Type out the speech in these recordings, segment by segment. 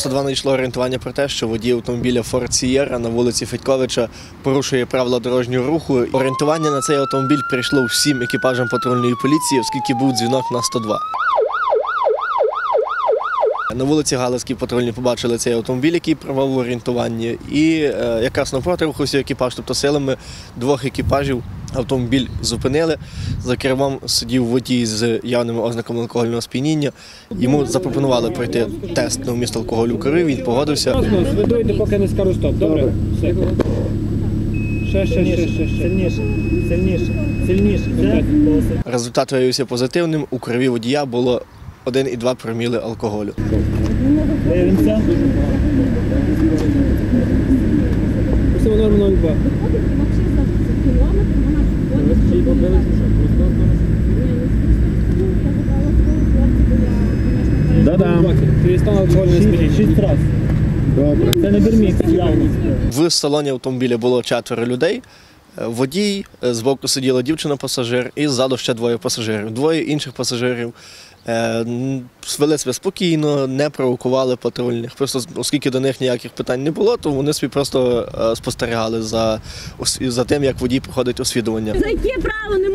102 надійшло орієнтування про те, що водій автомобіля Ford Sierra на вулиці Федьковича порушує правила дорожнього руху. Орієнтування на цей автомобіль прийшло всім екіпажам патрульної поліції, оскільки був дзвінок на 102. На вулиці Галицькій патрульні побачили цей автомобіль, який провав в орієнтуванні, і е, якраз навпроти рухався екіпаж, тобто силами двох екіпажів автомобіль зупинили. За кермом сидів водій з явними ознаками алкогольного сп'яніння. Йому запропонували пройти тест на вміст алкоголю в крові, він погодився. Ви дуйте, поки не скажу стоп, добре? Ще, ще, ще, ще, ще. Сильніше, сильніше, сильніше. Результат виявився позитивним. У крові водія було 1,2 проміли алкоголю. Дивимося. Усього норма 02. Да-да. Твій стан алкогольний сп'яніння. Шість раз. Добре. Це не бермік, явно. В салоні автомобіля було четверо людей. Е, Водій, е, збоку сиділа дівчина-пасажир, і ззаду ще двоє пасажирів. Двоє інших пасажирів свели вели себе спокійно, не провокували патрульних. Просто оскільки до них ніяких питань не було, то вони собі просто е, спостерігали за, за тим, як водій проходить освідування. За яке право не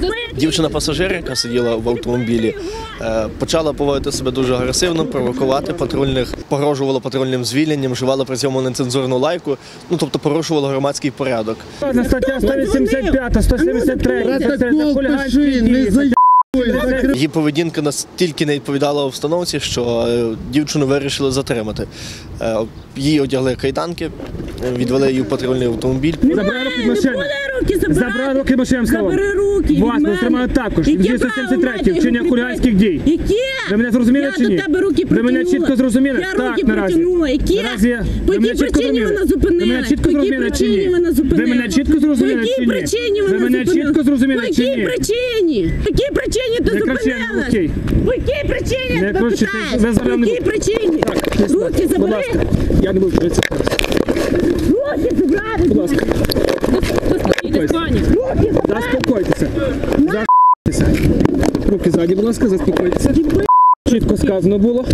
кріпити? Дівчина-пасажир, яка сиділа в автомобілі, е, почала поводити себе дуже агресивно, провокувати патрульних, погрожувала патрульним звільненням, вживала при цьому нецензурну лайку, ну тобто порушувала громадський порядок. Стаття 185, 173. Протокол хуліганські пиши, дії. не заїбуй. Її поведінка настільки не відповідала обстановці, що е, дівчину вирішили затримати. Е, Її одягли кайданки, відвели її в патрульний автомобіль. Забрали руки від Руки забрати. Забрали руки сказав. Забери руки від Вас мене. затримали також. Яке 273 право маєте вчинення його хуліганських дій. Яке? Ви мене зрозуміли чи ні? до тебе руки Ви мене протягнула. чітко зрозуміли? Я Так, руки наразі. протягнула. Які? Наразі По ви мене якій чітко причині зрозуміли? вона зупинила? Ви мене чітко По якій зрозуміли чи ні? Ви мене чітко зрозуміли По чи якій ні? причині Ви вона мене зупинила? чітко зрозуміли По чи якій ні? причині? По якій причині ти Не кричи, зупинилась? окей. По якій причині Не я тебе кричи, питаю? ви зараз По не якій причині? Так, Руки будь забери. ласка. Я не буду кричати. Руки забрати. Будь ласка. Руки Заспокойтеся. Заспокойтеся. Руки ззаді, будь ласка, заспокойтеся. Чітко сказано було.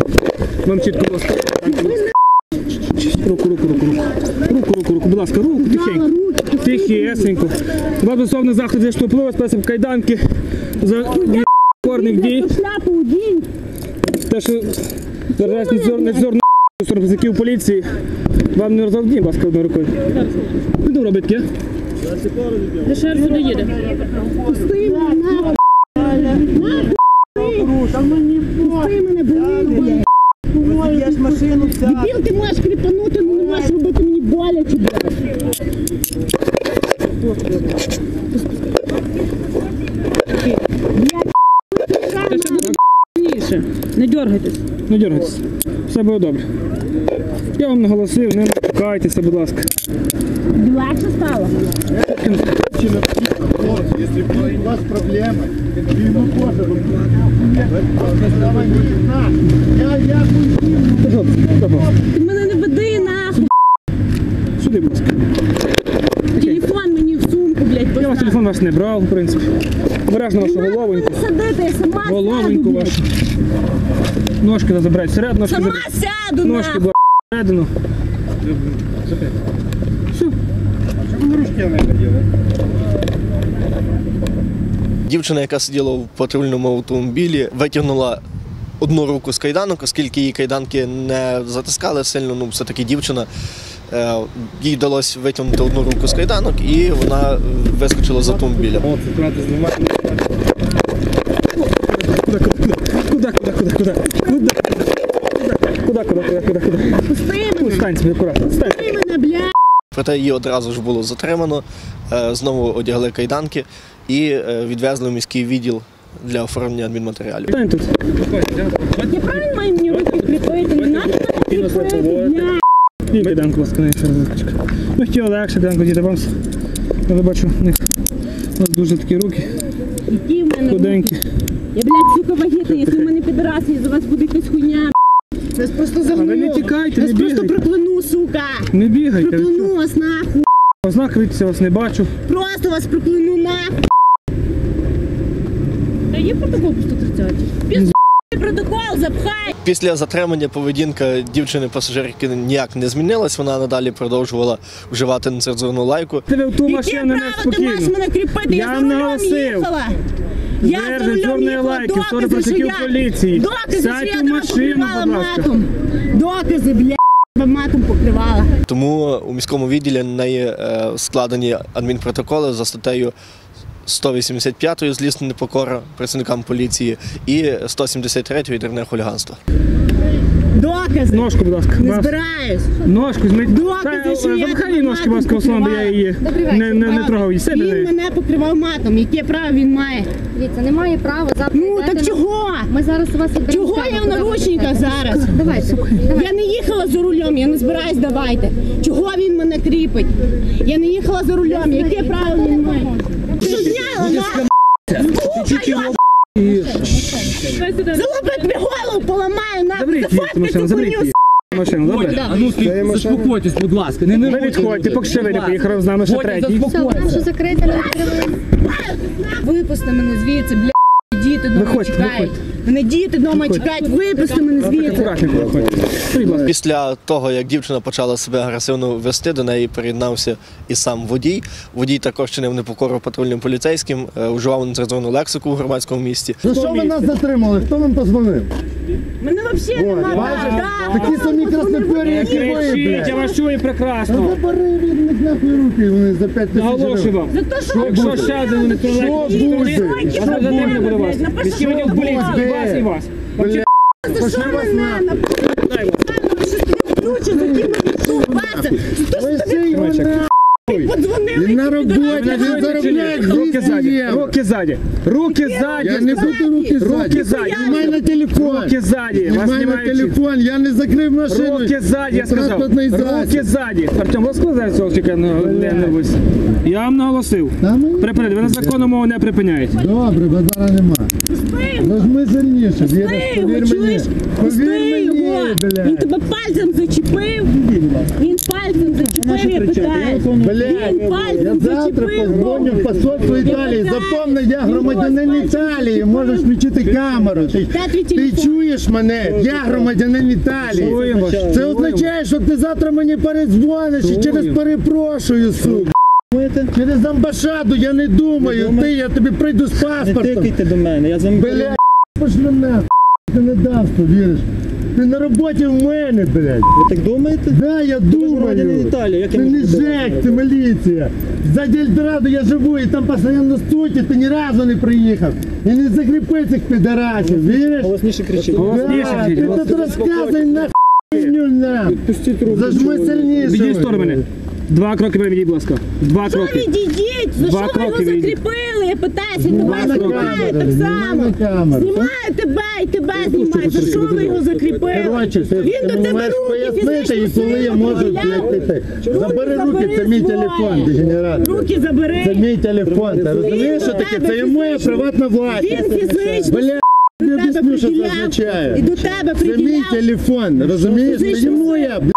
Вам чітко було сказано. Руку, руку, руку, руку. Руку, руку, руку, будь ласка, руку, тихенько. Тихесенько. Два безусловно заходи штопливо, спасиб кайданки за корних дій. Те, що зараз нецорно працівників поліції. Вам не розовдні, будь ласка, одною рукою. Робити, ні? Дешевше доїде. Пусти мене нахуй. Пусти мене, болить, блядь. Я ж машину взяв. Дебіл, ти можеш кріпанути, але не можеш робити мені боляче, блядь. Не дергайтесь. Не дергайтеся. Все буде добре. Я вам наголосив, не макайтеся, будь ласка. Легше стало. Если у вас проблемы, ему тоже. Я, я Ти мене не веди нахуй. Сюди, будь ласка. Телефон мені в сумку, блядь, Я ваш постав. телефон ваш не брав, в принципі. Обережно вашу головоньку. Не садити, я сама Головоньку блядь. вашу. Ножки треба забрати всередину, ножки Сама забрати. сяду, Ножки, нахуй. ласка, всередину. Дівчина, яка сиділа в патрульному автомобілі, витягнула одну руку з кайданок, оскільки її кайданки не затискали сильно, ну все-таки дівчина. Е, їй вдалося витягнути одну руку з кайданок і вона вискочила з автомобіля. Куди, куди, куди, куди? Ну, куди? Куди, куди, куди, куди? Пусти мене! Стань собі акуратно. Пусти мене, блядь! Проте її одразу ж було затримано, е, знову одягли кайданки і е, відвезли в міський відділ для оформлення адмінматеріалів. Стань. Я правильно маю мені руки кріпити? Не надо мене кріпити. І кайданку, будь ласка, не. Ну, хотіло легше кайданку діти вам. Я бачу, у них у вас дуже такі руки, Які в мене руки? худенькі. Я, блядь, сука, вагітна, якщо в мене підраси, і за вас буде якась хуйня. Я вас просто ви не тікайте, Я не просто бігайте. прокляну, сука. Не бігайте. Прокляну вас нахуй. Ознак ритися вас не бачу. Просто вас прокляну нахуй. Та є протокол по 130? Пізд протокол, запхай. Після затримання поведінка дівчини пасажирки ніяк не змінилась. Вона надалі продовжувала вживати нецензурну лайку. Тебе в ту Яке машину не право ти маєш спокійно. мене кріпити? Я, Я за рулем наголосив. їхала. Я за Держи, рулем їхала. лайки, Докази, що працівників я... поліції. Докази, Сядь що я у тебе машину, покривала будь ласка. матом. Докази, бля, тебе матом покривала. Тому у міському відділі на неї е, складені адмінпротоколи за статтею 185 злісна непокора працівникам поліції і 173 дрібне хуліганство. Докази. Ножку, будь ласка. Не Вас- збираюсь. Ножку змить. Докази, що я тебе ножки, будь ласка, матом бо я її не, не, не трогав. І себе Він не. мене покривав матом. Яке право він має? Дивіться, немає права завтра. Ну йдете так на- чого? Ми зараз у вас відберемо Чого я в куди ви наручниках йдете. зараз? Давайте. Я не їхала за рулем, я не збираюсь, давайте. Чого він мене кріпить? Я не їхала за рулем, яке право він має? Ти що зняла, на? Залупи тобі голову поламаю, на. Заберіть її цю машину, заберіть її. Машину, добре? А ну спі- заспокойтесь, будь ласка. Не нервуйте. відходьте, поки ще ви не поїхали з нами ще Водя, третій. Все, вона вже закрита, не відкриває. Випусти мене звідси, бля. Діти вдома Виходьте, чекають. Мене діти вдома чекають, випусти мене ласка. Після того, як дівчина почала себе агресивно вести, до неї приєднався і сам водій. Водій також чинив непокору патрульним поліцейським, е, вживав нецензурну лексику у громадському місті. За що ви нас затримали? Хто вам позвонив? Мене взагалі немає. бачиш? Такі самі краснопері, як і ви, Кричіть, я блядь. вас чую прекрасно. Забери від них нахуй руки, вони за 5 тисяч Наголошую гривень. вам. За те, що ви що ще один не Що буде? я Що затриманий буду вас. буде? Міський відділ поліції, вас і вас. Бля, За пошли що вас мене? нахуй. Дай вас. Ключі, за ким база. Ви всі його Тримай, нахуй. Подзвонили. Він на роботі, він заробляє Руки 200 ззаді, руки ззаді, руки ззаді. Я не буду руки ззаді. Руки ззаді. Знімай на телефон. Руки ззаді. Вас Знімай на знімають. телефон, я не закрив машину. Руки ззаді, я сказав. Транспортний Руки ззаді. Артем, розкажи зараз цього чека не не нервуйся. Я вам наголосив. Та мені- Припинити, ви на законну мову не припиняєте. Добре, базара нема. Нажми сильніше, Віра, Пусти повір його, чуєш? мені. Повір його. мені, Він блядь. тебе пальцем зачепив. Він пальцем зачепив, я питаю. Блядь, Він я пальцем завтра зачепив. позвоню в посольство Італії. Запомни, я громадянин Італії. Можеш включити камеру. Ти, Де твій ти телефон? чуєш мене? Я громадянин Італії. Чуємо. Це означає, що ти завтра мені передзвониш і через перепрошую, сука. Через амбасаду я не думаю. Ти, я тобі прийду з паспортом. Тикайте до мене, я з вами Блядь, пошли нахуй. Ти не дав, повіриш. Ти на роботі в мене, блядь. Ви так думаєте? Да, я громадянин думаю. Італії, як я Ти можу не ЖЕК, ти міліція. Ззаді Ельдорадо я живу, і там постійно стуті, ти ні разу не приїхав. І не закріпи цих підарасів, віриш? Голосніше кричіть. Голосніше Да, ти тут розказуй на хуйню нам. Пустіть руку. Зажми сильніше. Відійдіть в сторону мене. Два кроки відійдіть, будь ласка. Два Що кроки. відійдіть? За Два що ви його кроки відійдіть. закріпили? Я питаюся, він Знімай тебе на знімає камеру, так само. камеру. Знімаю тебе і тебе знімаю. За що ви його закріпили? Коротше, ти, Він ти до тебе маєш руки пояснити, і фізично коли я можу, проявляв. блядь. Руки Забери руки, це мій свої. телефон, дегенерат. Руки забери. Це мій телефон, ти розумієш, що таке? Це є моя приватна власність. Він фізично Бля, до я тебе об'ясню, що це означає. І до тебе Це мій приділяв. телефон, розумієш? Це є моя, бля,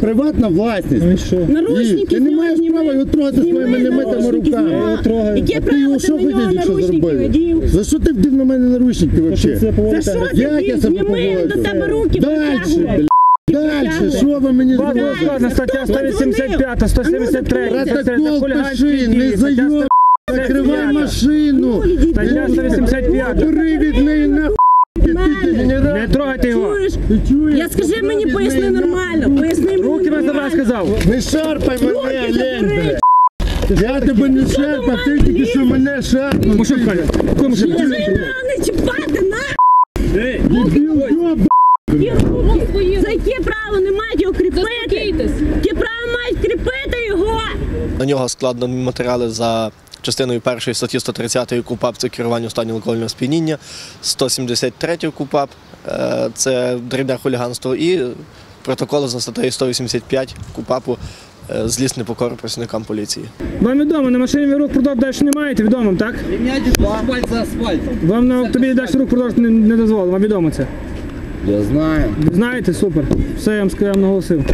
приватна власність. Ну і що? І Наручники ти не маєш права його трогати своїми немитими наручники руками. Я трогаю. Яке А ти право його ти що на нього хотів, що наручники зробив? одів? За що ти вдів на мене наручники Це взагалі? За Як що я ти себе зніми він до тебе руки Дальше. Дальше, що ви мені зробили? розказана стаття 185, 173, Протокол пиши, не зайоб, закривай машину. Стаття 185. Бери від неї нахуй. Не трогайте його. Чуєш? Ти чуєш? Я скажи мені, поясни нормально. Поясни мені Руки вас забрав, нормально. сказав. Не шарпай мене, лень, блядь. Я тебе не шарпав, ти тільки що мене шарпнув. Мушок каже. Кому мушок? Скажи, не чіпати, на! Дебіл, йоб. За яке право не мають його кріпити? Яке право мають кріпити його? На нього складено матеріали за частиною першої статті 130 КУПАП це керування у стані алкогольного сп'яніння, 173 КУПАП е, це дрібне хуліганство і протоколи за статтею 185 КУПАПу е, злісне непокору працівникам поліції. Вам відомо, на машині ви рук продовж далі не маєте, відомо, так? Рівняйте асфальт за асфальт. Вам на тобі далі рук продовж не, не дозволено, вам відомо це. Я знаю. Знаєте, супер. Все, я вам сказав, наголосив.